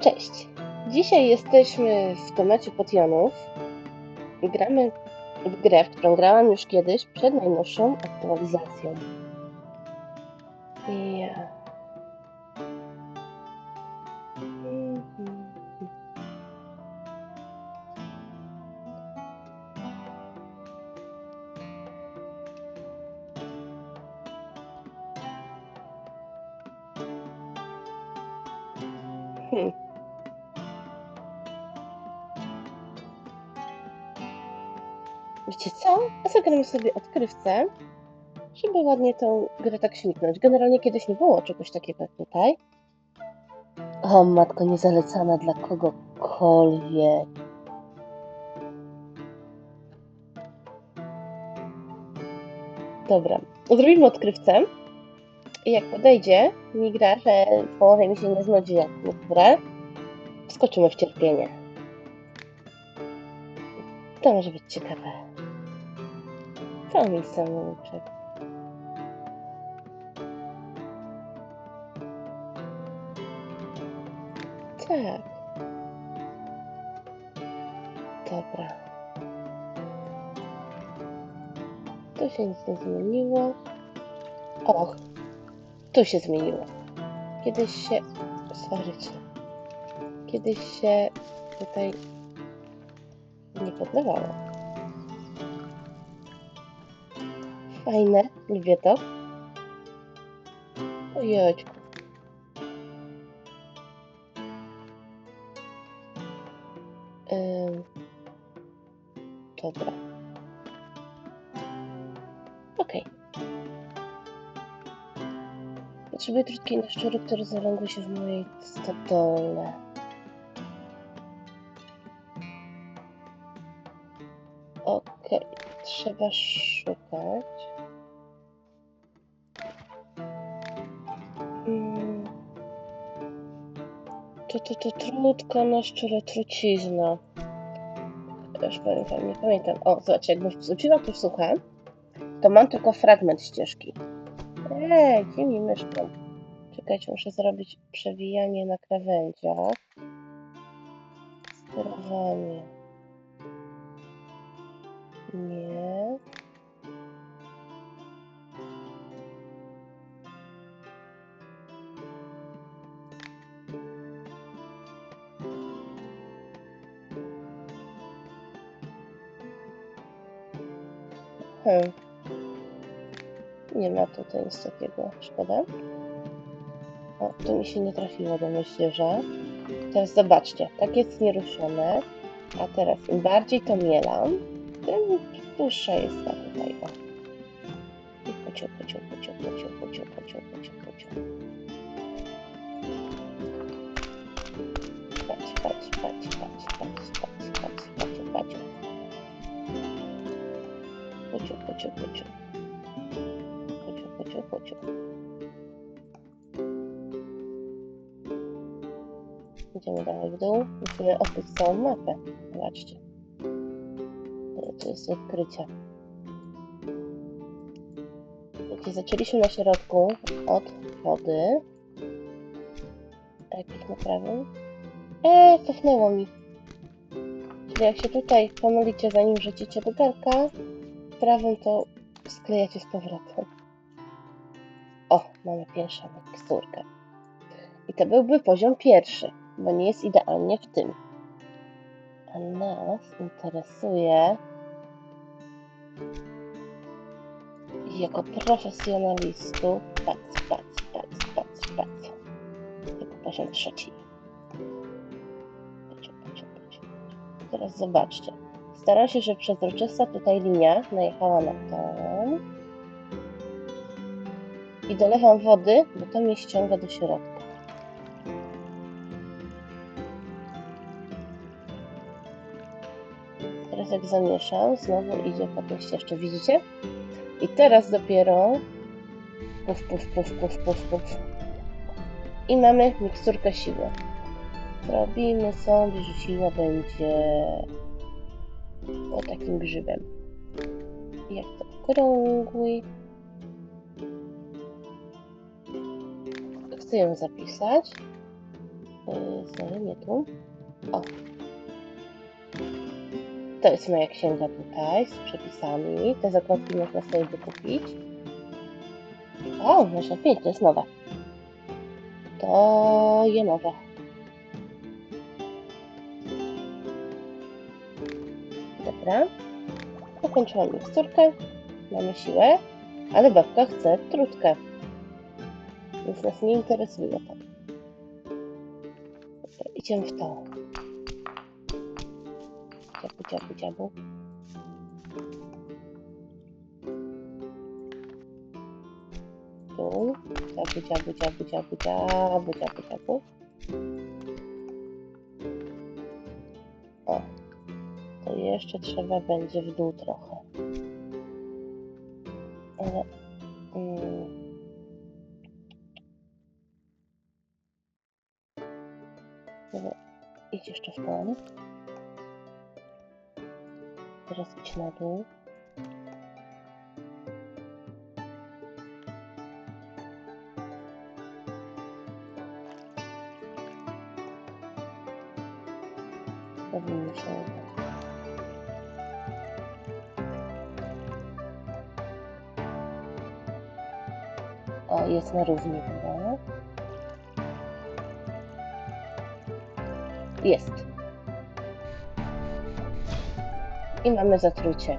Cześć! Dzisiaj jesteśmy w temacie potionów gramy w grę, w którą grałam już kiedyś przed najnowszą aktualizacją. Ja. Sobie odkrywcę, żeby ładnie tą grę tak śmignąć. Generalnie kiedyś nie było czegoś takiego jak tutaj. O, matko niezalecana dla kogokolwiek. Dobra, zrobimy odkrywcę. I jak podejdzie mi gra, że w połowie mi się nie znudzi jak niektóre, wskoczymy w cierpienie. To może być ciekawe. Mi samouczek? Tak. Dobra. Tu się nic nie zmieniło. Och, tu się zmieniło. Kiedyś się... Swarycie. Kiedyś się tutaj nie podlewało. Fajne, lubię to. Ojejku. Ym. Dobra. Okej. Potrzebuję trutkiej na szczury, które zaląkły się w mojej stodole. Okej, trzeba szukać. To, to, trudka na szczere trucizna. Już pamiętam, nie pamiętam. O, zobacz, jakbym wrzuciła tu suche, to mam tylko fragment ścieżki. Ej, gdzie mi myszką? Czekajcie, muszę zrobić przewijanie na krawędziach. Sterowanie. Nie. Nie ma tutaj nic takiego. Szkoda. O, tu mi się nie trafiło do myślę, Teraz zobaczcie, tak jest nieruszone. A teraz im bardziej to mielam, tym dłuższa jest ta tutaj. O. I pociąg, pociąg, pociąg, pociąg, pociąg, pociąg, pociąg, pociąg. Patrz, patrz, patrz, patrz, Pociąg. Pociąg, pociąg, pociąg. Idziemy dalej w dół. Musimy odkryć całą mapę. Zobaczcie. To jest odkrycie. Zaczęliśmy na środku od wody. A jak ich naprawę? Eee, cofnęło mi. Czyli jak się tutaj pomylicie, zanim wrzucicie do garka, prawym to sklejacie z powrotem. O, mamy pierwszą miksturkę. I to byłby poziom pierwszy, bo nie jest idealnie w tym. A nas interesuje jako profesjonalistu pac, pac, pac, pac, pac. Tylko poziom trzeci. Teraz zobaczcie. Staram się, żeby przezroczysta tutaj linia najechała na tą. I dolewam wody, bo to mnie ściąga do środka. Teraz jak zamieszam, znowu idzie po tej widzicie? I teraz dopiero puf, puf, puf, puf, puf, puf. I mamy miksturkę siły. Zrobimy sobie, że siła będzie o takim grzybem. Jak to okrągły. Chcę ją zapisać. Sorry, nie tu. O. To jest moja księga tutaj z przepisami. Te zakładki można sobie wykupić. O, można pięć, to jest nowe. To je nowe. Dobra. Ukończyłam miksturkę. Mamy siłę, ale babka chce trutkę. Więc nas nie interesuje to. Dobra, idziemy w to. Dziabu, dziabu, dziabu. Tu. Dziabu, dziabu, dziabu, dziabu, dziabu, dziabu, dziabu. O. Jeszcze trzeba będzie w dół trochę. Ale... Mm, idź jeszcze w ten. Teraz idź na dół. równie Jest. I mamy zatrucie.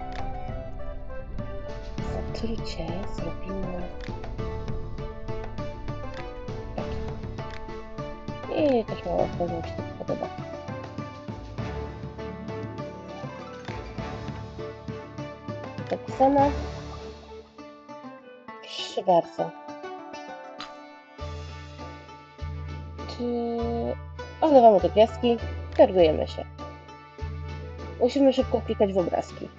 Zatrucie zrobimy... Tak. I jakaś mała odpowiedź mi się podoba. Tak samo. Proszę bardzo. Olewamy te piaski, targujemy się. Musimy szybko klikać w obrazki.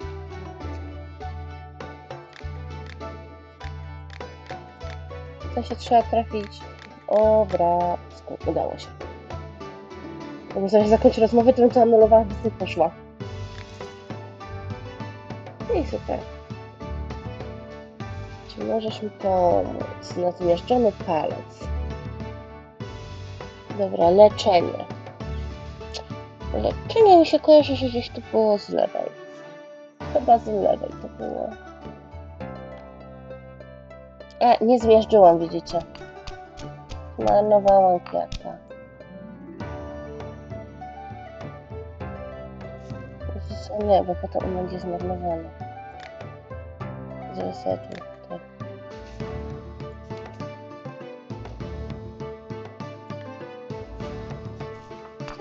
To się trzeba trafić w obrazku. Udało się. Bo zaraz zakończę rozmowę, to bym to anulowała, poszła. I super. Czy możesz mi pomóc na zmiażdżony palec? Dobra, leczenie. Leczenie mi się kojarzy, że gdzieś tu było z lewej. Chyba z lewej to było. A, nie zmiażdżyłam, widzicie. Marnowałam kwiatka. Nie, bo potem on będzie zmarnowany. To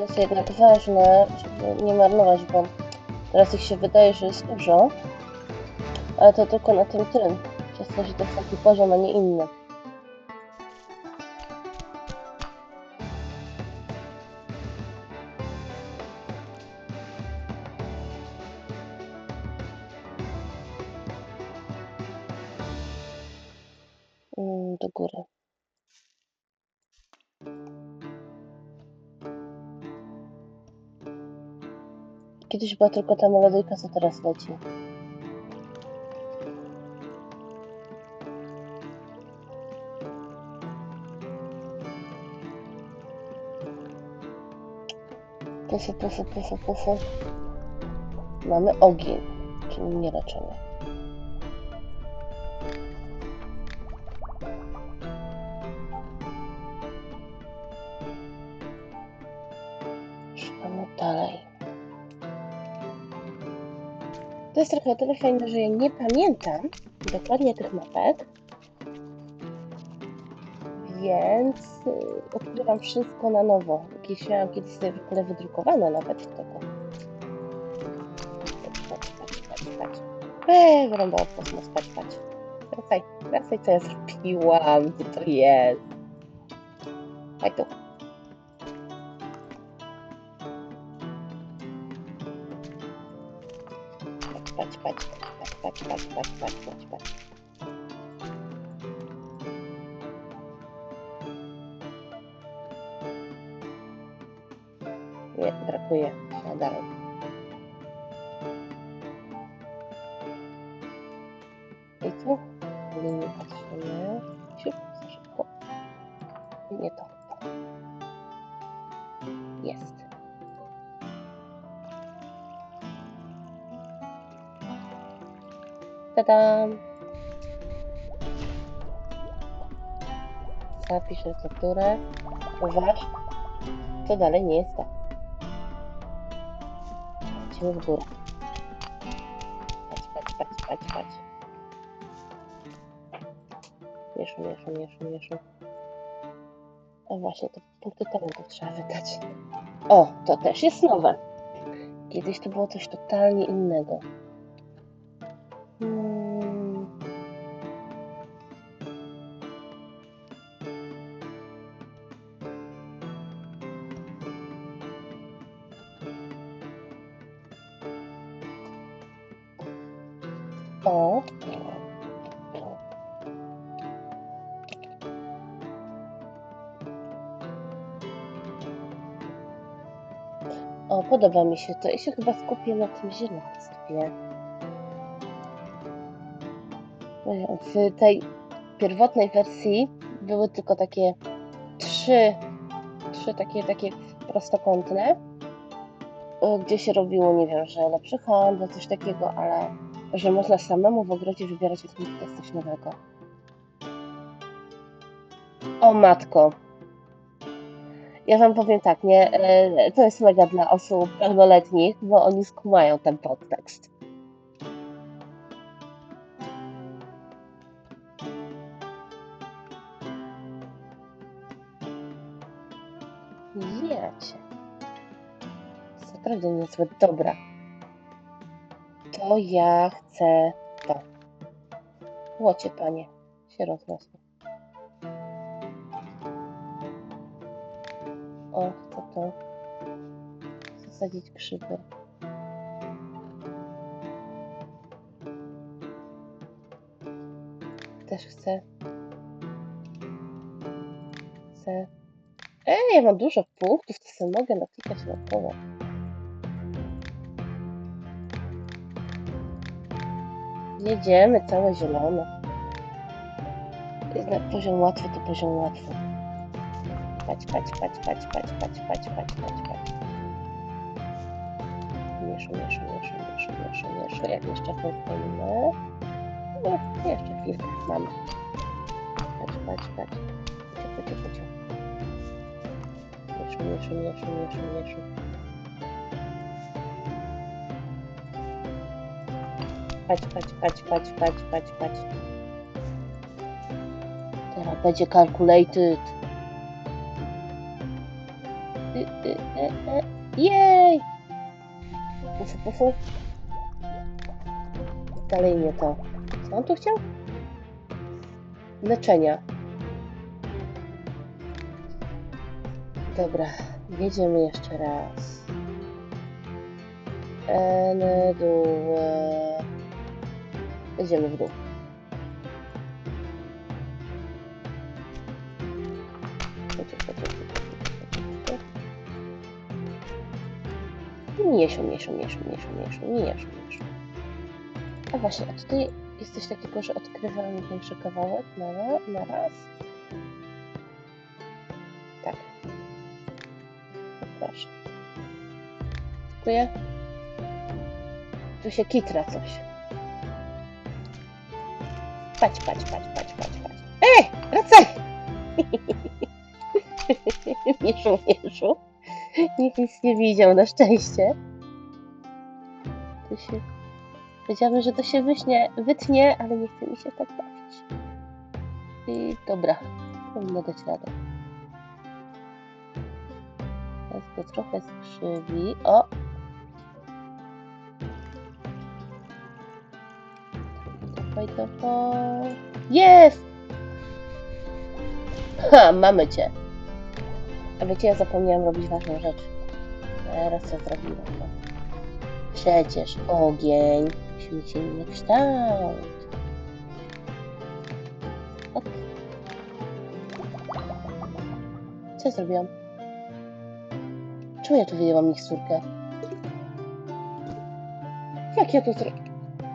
jest jednak ważne, żeby nie marnować, bo teraz ich się wydaje, że jest dużo, ale to tylko na tym tym, przez to, że to jest taki poziom, a nie inny. Mm, do góry. Kiedyś była tylko ta melodyjka, co teraz leci. Pufu, pufu, pufu, pufu. Mamy ogień, czyli nie leczenie. Jest trochę o tyle fajne, że ja nie pamiętam dokładnie tych mapek, więc y, odkrywam wszystko na nowo. Jakieś miałam kiedyś sobie w ogóle wydrukowane nawet tego. Patrz, patrz, patrz, patrz. Eee, wyrąbała w kosmos, patrz, patrz. Wracaj, wracaj, co ja zrobiłam, co to jest. Chodź tu. Э, спать, спать, спать, спать, спать, спать, спать. Дорогие, на э, дорогу. Tadam! Zapisz recepturę. Uważ. To dalej nie jest tak. Lecimy w górę. Patrz, patrz, patrz, patrz, patrz. Mieszu, mieszu, mieszu, mieszu. A właśnie, to punkty talentu trzeba wydać. O, to też jest nowe. Kiedyś to było coś totalnie innego. O. Podoba mi się to. Ja się chyba skupię na tym zielactwie. W tej pierwotnej wersji były tylko takie trzy, trzy takie, takie prostokątne, y, gdzie się robiło, nie wiem, że lepszy handel, coś takiego, ale że można samemu w ogrodzie wybierać jest coś nowego. O matko. Ja wam powiem tak, nie, e, to jest mega dla osób pełnoletnich, bo oni skumają ten podtekst. Naprawdę niezłe. Dobra. To ja chcę to. Łocie, panie. Się rozrosło. O, chcę to. Zasadzić krzywy. Też chcę. Chcę. Ej, ja mam dużo punktów, to sobie mogę naklikać na pole. Jedziemy, całe zielone. Jednak poziom łatwy to poziom łatwy. Patrz, patrz, patrz, patrz, patrz, patrz, patrz, patrz, patrz, patrz. Mieszu, mieszu, mieszu, mieszu, mieszu, mieszu. Jak jeszcze popłyniemy. No, jeszcze chwilkę mamy. Patrz, patrz, patrz. Pucio, pucio, pucio. Mieszu, mieszu, mieszu, mieszu, mieszu. Patrz, patrz, patrz, patrz, patrz, patrz, patrz. Teraz będzie calculated. Y, y, y. Jej! Pufu, pufu. Dalej nie to. Co on tu chciał? Leczenia. Dobra, jedziemy jeszcze raz. En, dół. Jedziemy w dół. Mieszu, mieszu, mieszu, mieszu, mieszu. A właśnie, a tutaj jest coś takiego, że odkrywamy większy kawałek na, na raz. Tak. Proszę. Dziękuję. Tu się kitra coś. Patrz, patrz, patrz, patrz, patrz, patrz. Ej, wracaj! mieszu, mieszu. Nikt nic nie widział, na szczęście. To się... Powiedziałabym, że to się wyśnie, wytnie, ale nie chce mi się tak bawić. I dobra, powinno dać radę. Teraz to trochę skrzywi. O! Dawaj, dawaj. Jest! Ha, mamy cię. A wiecie, ja zapomniałam robić ważną rzecz. Teraz co zrobiłam? No. Przecież ogień mieć inny kształt. Ok. Co ja zrobiłam? Czemu ja tu wyjęłam miksturkę? Jak ja to zrobiłam?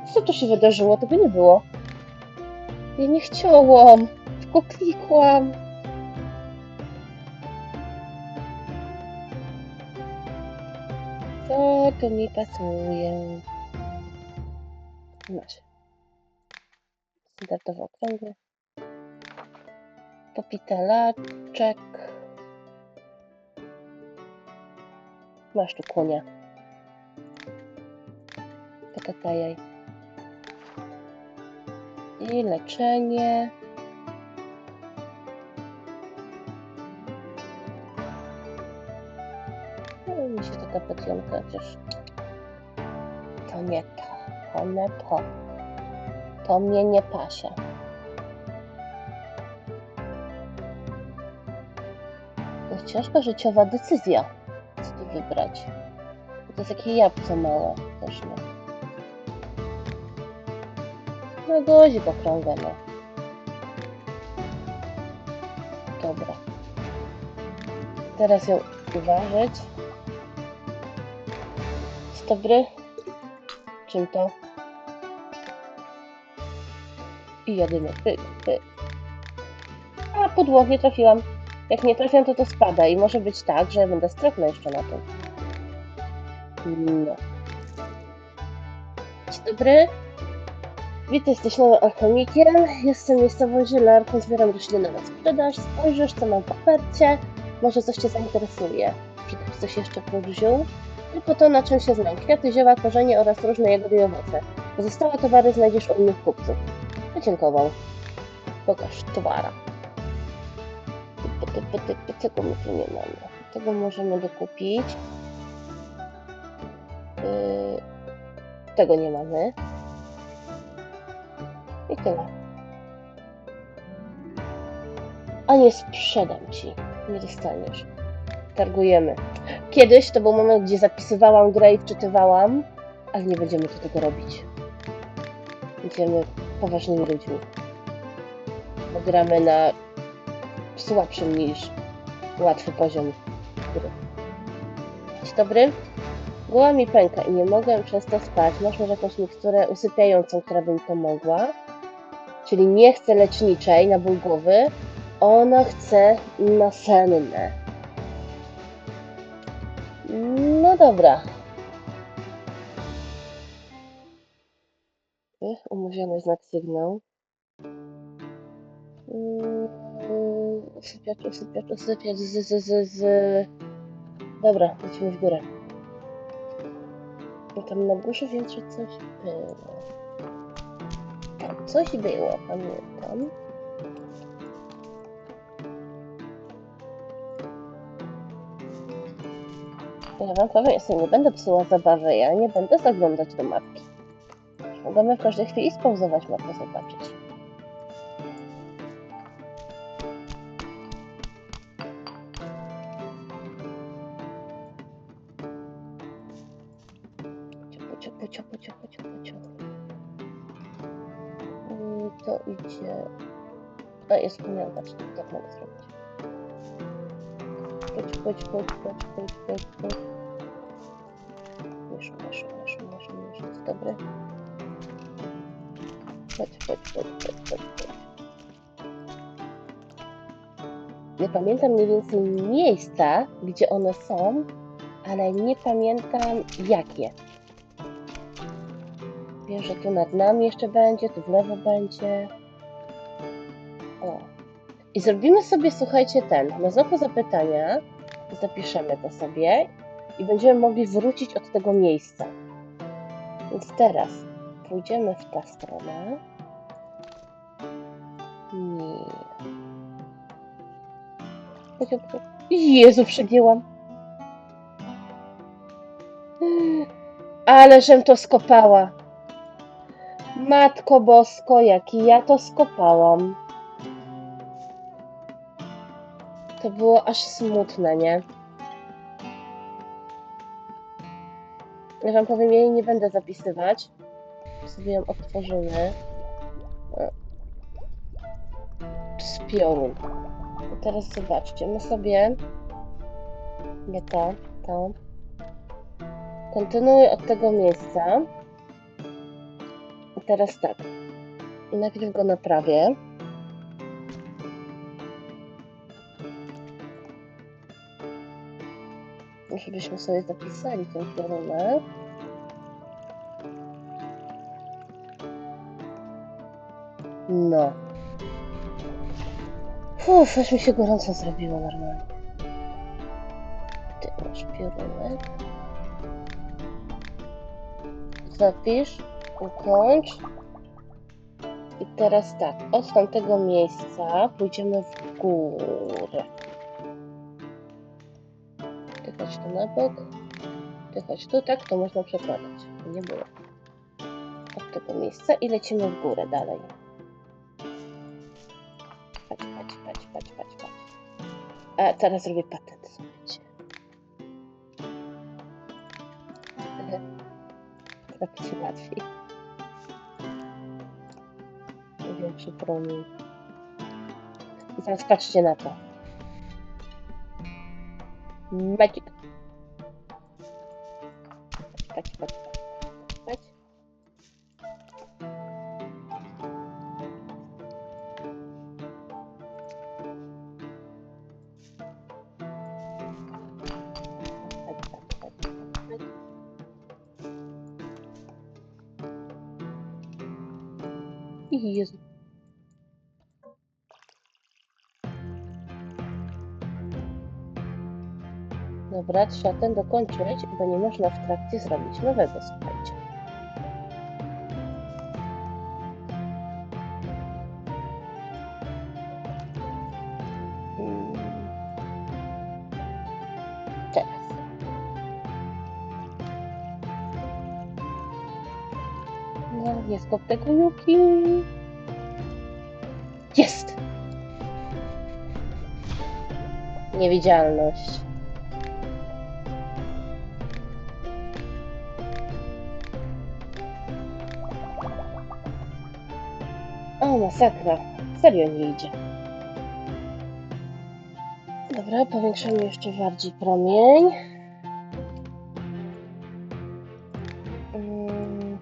Co tu się wydarzyło? Tego nie było. Ja nie chciałam, tylko klikłam. To tu mi pasuje. Masz. Standardowo okrągły. Popitalaczek. Masz tu konia. Potatajaj. I leczenie. No, mi się taka podjątka przecież. To nie to. To nie to. To mnie nie pasie. To jest ciężka życiowa decyzja, co tu wybrać. To jest takie jabłko małe też nie. No guzik okrągły, no. Dobra. Teraz ją uważać. Dobry. Czym to? I jadymy. Pyk, pyk. A, pudło, nie trafiłam. Jak nie trafiam, to to spada i może być tak, że będę stratna jeszcze na tym. No. Dzień dobry. Witaj, jesteś nowym alchemikiem. Jestem miejscową zielarką, zbieram rośliny na sprzedaż. Spojrzysz, co mam w ofercie. Może coś Cię zainteresuje. Czy coś jeszcze prócz ziół? Tylko to, na czym się znam. Kwiaty, zioła, korzenie oraz różne jagody i owoce. Pozostałe towary znajdziesz u innych kupców. Podziękował. Pokaż towara. Pyty, pyty, pyty, Czego my tu nie mamy? Tego możemy dokupić. Yy, tego nie mamy. Tyle. A nie sprzedam ci. Nie dostaniesz. Targujemy. Kiedyś to był moment, gdzie zapisywałam grę i wczytywałam, ale nie będziemy tu tego robić. Będziemy poważnymi ludźmi. Bo gramy na słabszym niż łatwy poziom gry. Dzień dobry. Głowa mi pęka i nie mogę często spać. Masz może jakąś miksturę usypiającą, która by mi pomogła? Czyli nie chce leczniczej na ból głowy. Ona chce nasenne. No dobra. Ech, Umówiony znak sygnał. Usypiacz, usypiacz, usypiacz, z, z, z, z. Dobra, lecimy w górę. No tam na górze że coś było. Coś było, pamiętam. Ja wam powiem, ja sobie nie będę psuła zabawy, ja nie będę zaglądać do mapki. Możemy w każdej chwili spauzować mapę, zobaczyć. A, jest pamięta, czy tak mogę zrobić. Chodź, chodź, chodź, chodź, chodź, chodź, chodź. Myszu, myszu, myszu, myszu, myszu, jest. Chodź, chodź, chodź, chodź, chodź, chodź. Ja pamiętam mniej więcej miejsca, gdzie one są, ale nie pamiętam jakie. Wiem, że tu nad nami jeszcze będzie, tu w lewo będzie. I zrobimy sobie, słuchajcie, ten, na znaku zapytania, zapiszemy to sobie i będziemy mogli wrócić od tego miejsca. Więc teraz pójdziemy w tę stronę. Nie. Jezu, przegięłam. Ale żem to skopała. Matko Bosko, jaki ja to skopałam. To było aż smutne, nie? Ja wam powiem, jej nie będę zapisywać. Sobie ją odtworzymy. O. Z piorun. I teraz zobaczcie, my sobie... Nie to, to. Kontynuuję od tego miejsca. I teraz tak. Najpierw go naprawię. Żebyśmy sobie zapisali ten kierunek. No. Uff, aż mi się gorąco zrobiło normalnie. Ty masz piorunek. Zapisz, ukończ. I teraz tak, od tamtego miejsca pójdziemy w górę. Tu na bok. Ty chodź tu, tak? To można przekładać. Nie było. Od tego miejsca i lecimy w górę dalej. Patrz, patrz, patrz, patrz, patrz, patrz. A teraz zrobię patent, słuchajcie. Tak ci łatwiej. Większy promień. I teraz patrzcie na to. Magic. Dobra, trzeba ten dokończyć, bo nie można w trakcie zrobić nowego, słuchajcie. Mm. Teraz. No, nie skop tego Yuki. Jest! Niewidzialność. Masakra. Serio nie idzie. Dobra, powiększamy jeszcze bardziej promień. Mm.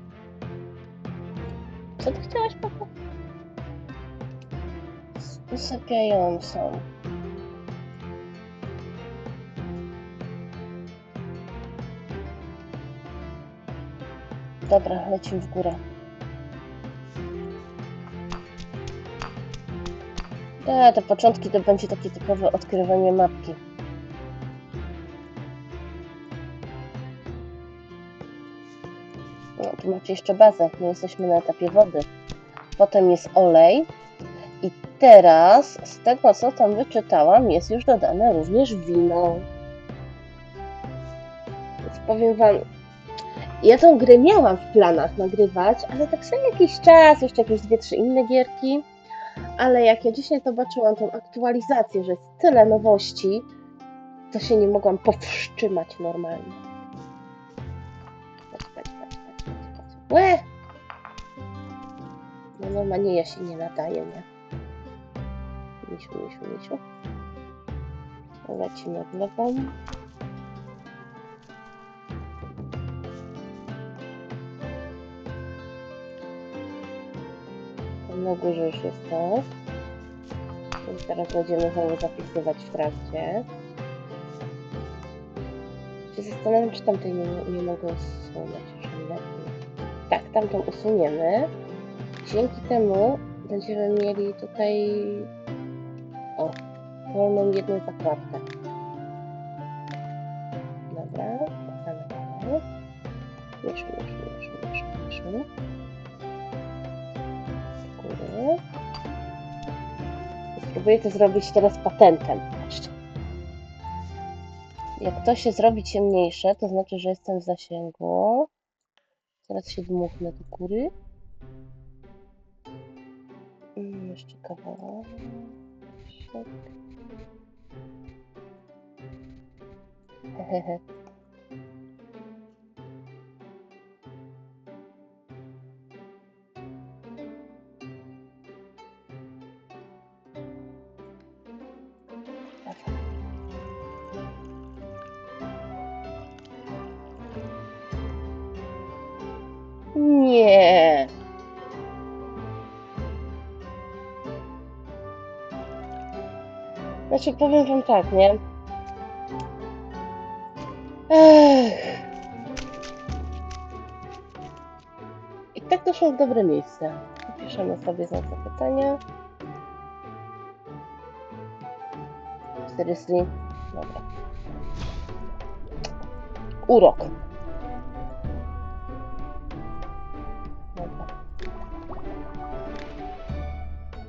Co ty chciałaś, papa? Usypiającą. Dobra, lecimy w górę. Tak, te początki to będzie takie typowe odkrywanie mapki. No, tu macie jeszcze bazę. My jesteśmy na etapie wody. Potem jest olej. I teraz, z tego co tam wyczytałam, jest już dodane również wino. Więc powiem wam, ja tą grę miałam w planach nagrywać, ale tak sobie jakiś czas, jeszcze jakieś dwie, trzy inne gierki. Ale jak ja dzisiaj zobaczyłam tą aktualizację, że jest tyle nowości, to się nie mogłam powstrzymać normalnie. Patrz. Łe! No normalnie ja się nie nadaję, nie? Misiu, misiu, misiu. Lecimy w lewą. Na górze już jest to. Teraz będziemy znowu zapisywać w trakcie. Się zastanawiam, czy tamtej nie, nie mogę usunąć. Tak, tamtą usuniemy. Dzięki temu będziemy mieli tutaj o, wolną jedną zakładkę. Spróbuję to zrobić teraz patentem. Jak to się zrobi ciemniejsze, to znaczy, że jestem w zasięgu. Teraz się dmuchnę do góry. Mm, jeszcze kawałek. Hehehe. Znaczy, powiem wam tak, nie? Ech. I tak doszło w dobre miejsce. Piszemy sobie znak zapytania. Seriously? Dobra. Urok.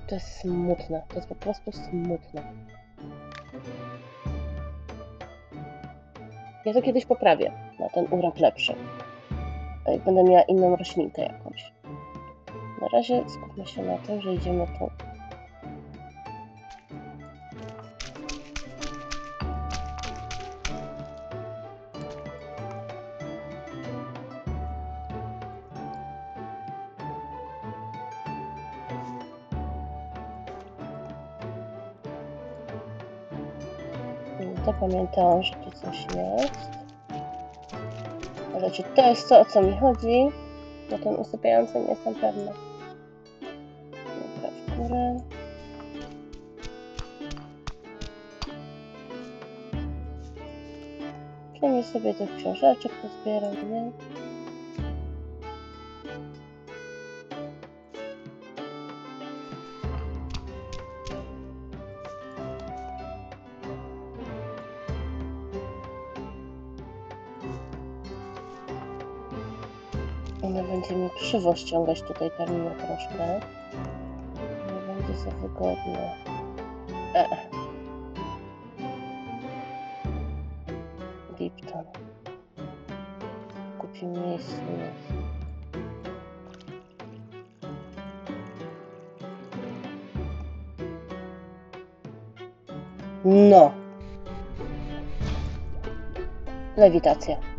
To jest smutne. To jest po prostu smutne. Ja to kiedyś poprawię na ten urok lepszy. Będę miała inną roślinkę jakąś. Na razie skupmy się na tym, że idziemy tu. Że tu coś jest. Ale czy to jest to, o co mi chodzi? Bo ten usypiający nie jestem pewna. Dobra, w górę. Przynajmniej sobie tych książeczek pozbieram, nie? Krzywo ściągać tutaj terminę troszkę. Nie będzie za wygodne. E. Lipton. Kupi miejsce. No. Lewitacja.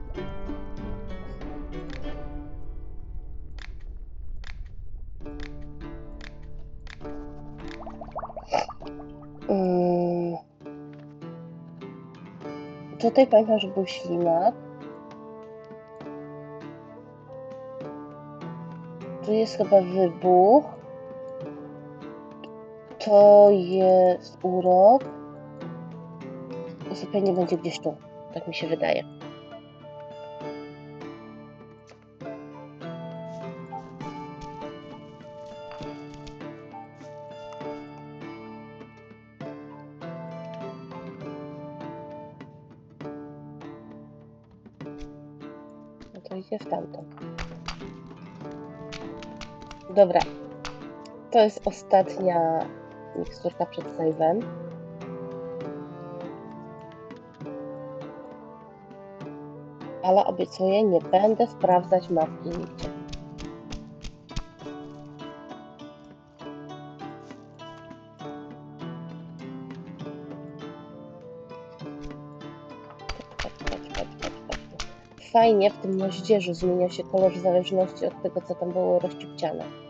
Tutaj pamiętam, że był ślimak. Tu jest chyba wybuch. To jest urok. Usypienie będzie gdzieś tu. Tak mi się wydaje. Dobra. To jest ostatnia miksturka przed save'em. Ale obiecuję, nie będę sprawdzać mapki nigdzie. Fajnie w tym moździerzu zmienia się kolor w zależności od tego, co tam było rozcipciane.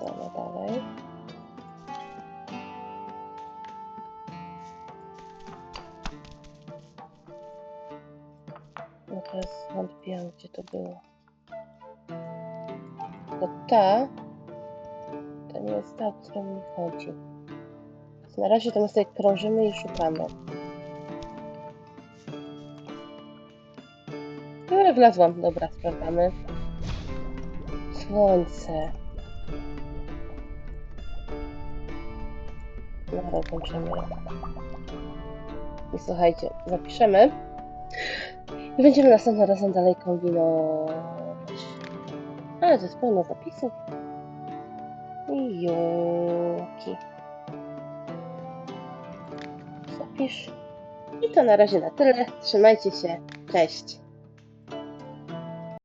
Stronę dalej. No teraz wątpiłam, gdzie to było. To ta to nie jest ta, o którą mi chodzi. Więc Na razie to my sobie krążymy i szukamy. No, wlazłam. Dobra, sprawdzamy. Słońce. Dobra, kończymy. I słuchajcie, zapiszemy. I będziemy następnym razem dalej kombinować. Ale to jest pełno zapisów. I Juki. Zapisz. I to na razie na tyle. Trzymajcie się. Cześć.